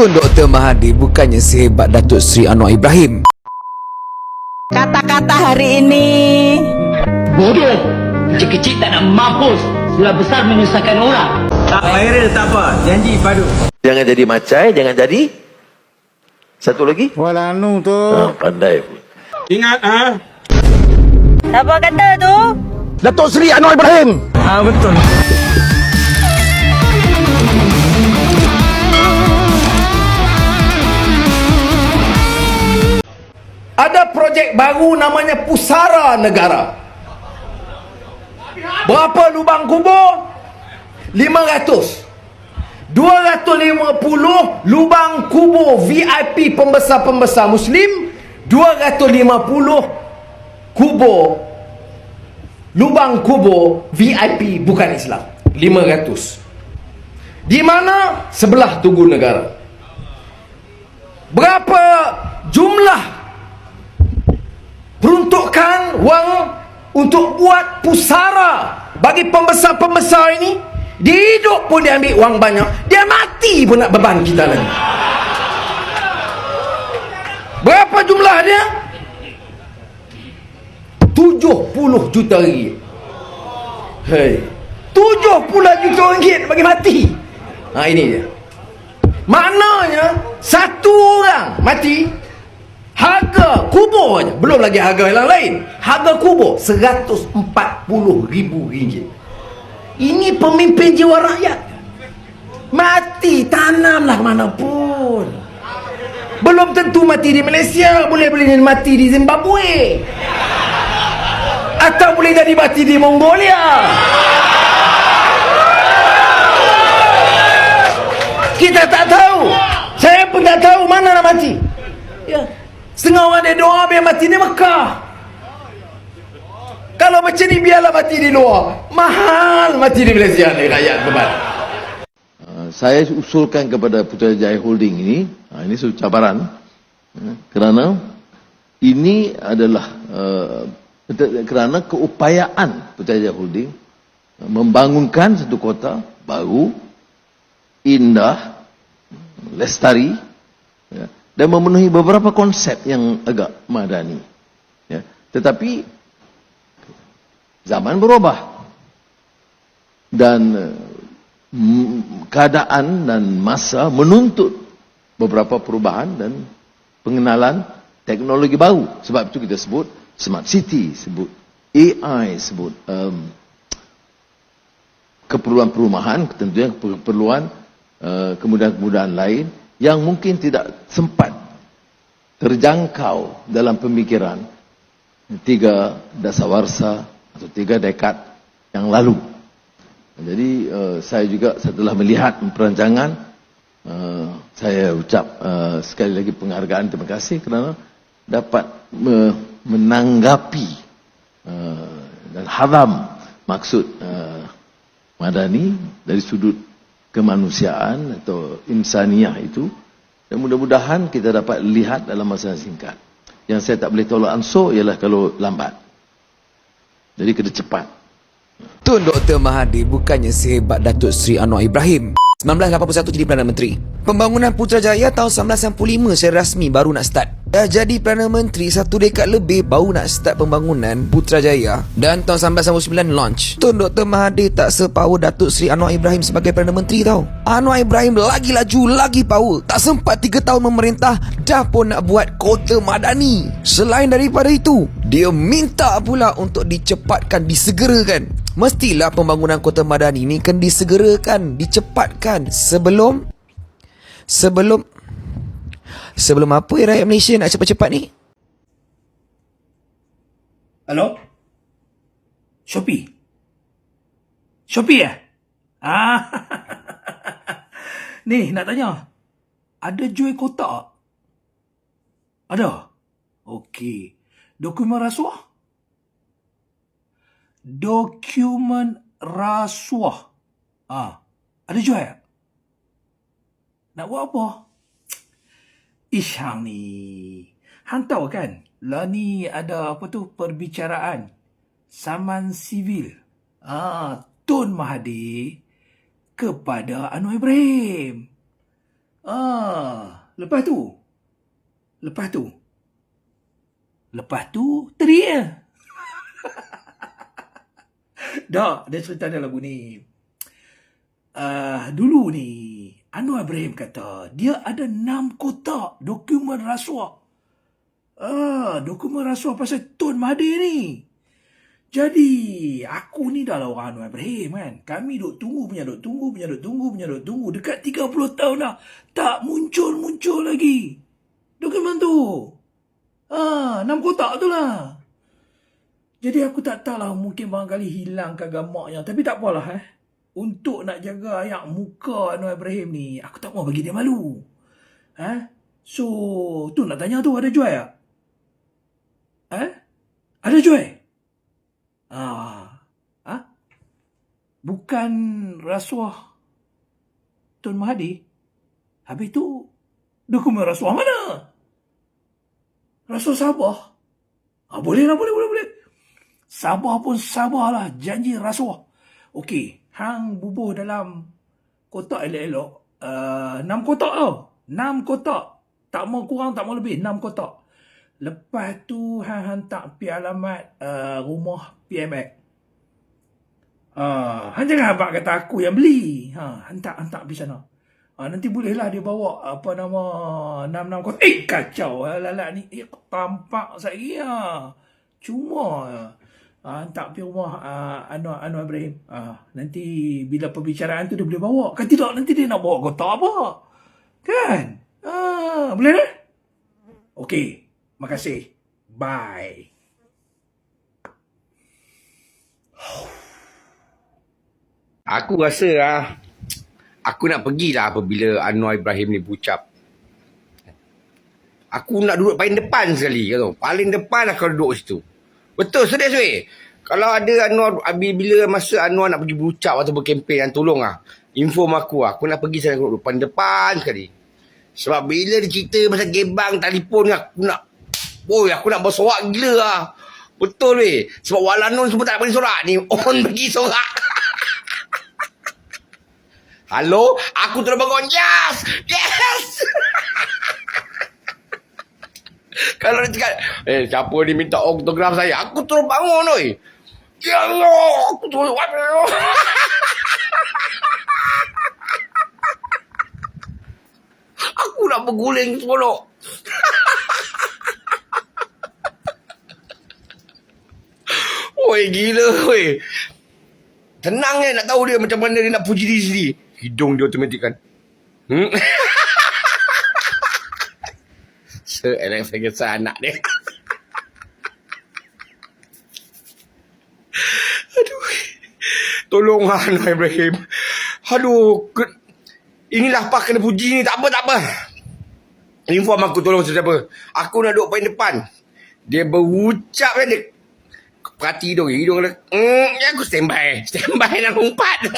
Tun Dr. Mahathir bukannya sehebat Datuk Seri Anwar Ibrahim. Kata-kata hari ini Bodoh Kecil-kecil tak nak mampus Sudah besar menyusahkan orang Tak viral tak apa, janji padu. Jangan jadi macai, jangan jadi satu lagi. Walanu tu. Ha, pandai pun. Ingat ah. Apa kata tu? Datuk Seri Anwar Ibrahim. Ah betul. Ada projek baru namanya Pusara Negara. Berapa lubang kubur? 500. 250 lubang kubur VIP pembesar-pembesar Muslim. 250 kubur lubang kubur VIP bukan Islam. 500. Di mana? Sebelah Tugu Negara. Berapa jumlah wang untuk buat pusara bagi pembesar-pembesar ini. Dia hidup pun dia ambil wang banyak. Dia mati pun nak beban kita lagi. Berapa jumlah dia? 70 juta ringgit. Hei. 70 juta ringgit bagi mati. Ha ini dia. Maknanya satu orang mati Harga kubur aja, belum lagi harga yang lain. Harga kubur 140 ribu ringgit. Ini pemimpin jiwa rakyat. Mati tanamlah mana pun. Belum tentu mati di Malaysia, boleh boleh mati di Zimbabwe. Atau boleh jadi mati di Mongolia. Kita tak tahu. Saya pun tak tahu mana nak mati. Setengah orang dia doa biar mati di Mekah. Kalau macam ni biarlah mati di luar. Mahal mati di Malaysia ni rakyat beban. Uh, saya usulkan kepada Putrajaya Holding ini, uh, ini satu cabaran, uh, kerana ini adalah uh, kerana keupayaan Putrajaya Holding membangunkan satu kota baru, indah, lestari, ya, dan memenuhi beberapa konsep yang agak madani. Ya. Tetapi zaman berubah dan uh, keadaan dan masa menuntut beberapa perubahan dan pengenalan teknologi baru. Sebab itu kita sebut smart city, sebut AI, sebut um, keperluan perumahan, tentunya keperluan uh, kemudahan-kemudahan lain yang mungkin tidak sempat terjangkau dalam pemikiran tiga dasawarsa atau tiga dekad yang lalu. Jadi uh, saya juga setelah melihat perancangan, uh, saya ucap uh, sekali lagi penghargaan terima kasih kerana dapat me menanggapi dan haram maksud Madani dari sudut kemanusiaan atau insaniah itu dan mudah-mudahan kita dapat lihat dalam masa yang singkat. Yang saya tak boleh tolak ansur ialah kalau lambat. Jadi kena cepat. Tun Dr. Mahathir bukannya sehebat Datuk Seri Anwar Ibrahim. 1981 jadi Perdana Menteri. Pembangunan Putrajaya tahun 1995 secara rasmi baru nak start. Dah jadi Perdana Menteri satu dekad lebih baru nak start pembangunan Putrajaya. Dan tahun 1999 launch. Tun Dr. Mahathir tak sepower Datuk Seri Anwar Ibrahim sebagai Perdana Menteri tau. Anwar Ibrahim lagi laju, lagi power. Tak sempat 3 tahun memerintah, dah pun nak buat kota madani. Selain daripada itu, dia minta pula untuk dicepatkan, disegerakan. Mestilah pembangunan kota madani ni kan disegerakan, dicepatkan sebelum sebelum sebelum apa ya rakyat Malaysia nak cepat-cepat ni? Hello? Shopee? Shopee eh? Ah. Ni, nak tanya. Ada jual kotak? Ada? Okey. Dokumen rasuah? Dokumen rasuah. Ah, ada jual? Nak buat apa? Ish, hang ni. Hang tahu kan? Lah ni ada apa tu perbicaraan. Saman sivil. Ah, Tun Mahathir kepada Anwar Ibrahim. Ah, lepas tu. Lepas tu. Lepas tu, teriak je. Dah, dia cerita dia lagu ni. Uh, dulu ni, Anwar Ibrahim kata, dia ada enam kotak dokumen rasuah. Ah, dokumen rasuah pasal Tun Mahathir ni. Jadi, aku ni dah lah orang Anwar Ibrahim kan. Kami duk tunggu punya, duk tunggu punya, duk tunggu punya, duk tunggu. Dekat 30 tahun dah. Tak muncul-muncul lagi. Dokumen tu. Ah, enam kotak tu lah. Jadi aku tak tahu lah mungkin barangkali hilang ke gamaknya. Tapi tak apalah eh. Untuk nak jaga ayak muka Anwar Ibrahim ni, aku tak mau bagi dia malu. Eh? So, tu nak tanya tu ada jual tak? Eh? Ada jual? Ah. Ah? Bukan rasuah Tun Mahathir. Habis tu, dokumen rasuah mana? Rasuah Sabah? Ah, boleh lah, boleh, boleh, boleh. Sabah pun Sabah lah. Janji rasuah. Okey. Hang bubuh dalam kotak elok-elok. Uh, enam kotak tau. Enam kotak. Tak mau kurang, tak mau lebih. Enam kotak. Lepas tu, hang hantar pi alamat uh, rumah PMX. Uh, hang jangan abang kata aku yang beli. Ha, hantar, hantar pergi sana. Ha, nanti bolehlah dia bawa apa nama enam-enam kotak. Eh, kacau. Lalat ni. Eh, tampak saya. Cuma uh, hantar pergi rumah uh, Anwar, Anwar Ibrahim. Uh, nanti bila perbicaraan tu dia boleh bawa. Kan tidak, nanti dia nak bawa kotak apa? Kan? Uh, boleh dah? Okey. Makasih. Bye. Aku rasa lah, aku nak pergilah apabila Anwar Ibrahim ni berucap. Aku nak duduk paling depan sekali. Kata. Paling depan aku duduk situ. Betul, serius weh. Kalau ada Anwar, bila masa Anwar nak pergi berucap atau berkempen, tolong lah. Inform aku lah. Aku nak pergi sana duduk paling depan sekali. Sebab bila dia cerita pasal gebang, telefon ni, aku nak... Oi, aku nak bersorak gila lah. Betul weh. Sebab Walanun semua tak boleh sorak ni. On pergi sorak. Halo, aku terus bangun. Yes! Yes! Kalau dia cakap, eh siapa ni minta autograf saya? Aku terus bangun oi. Ya Allah, aku terus Aku nak berguling seronok. Oi gila oi. Tenang eh nak tahu dia macam mana dia nak puji diri sendiri. Hidung dia automatik kan. Hmm? Seorang saya kisah anak dia. Aduh. Tolonglah Anwar Ibrahim. Aduh. Ke... Inilah apa kena puji ni. Tak apa, tak apa. Inform aku tolong siapa. Aku nak duduk paling depan. Dia berucap kan dia. Perhati hidung. Hidung dia. Mm, aku standby. Standby nak umpat.